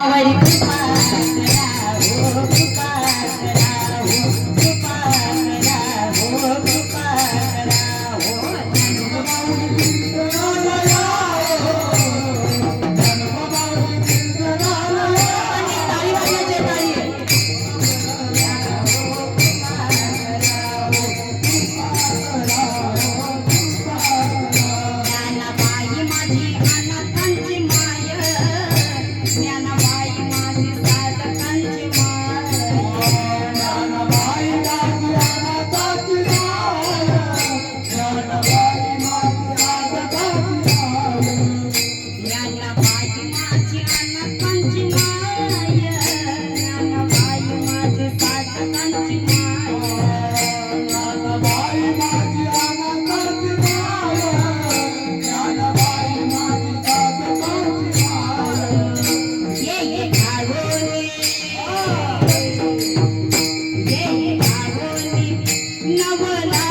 Thank you. ನವನಾ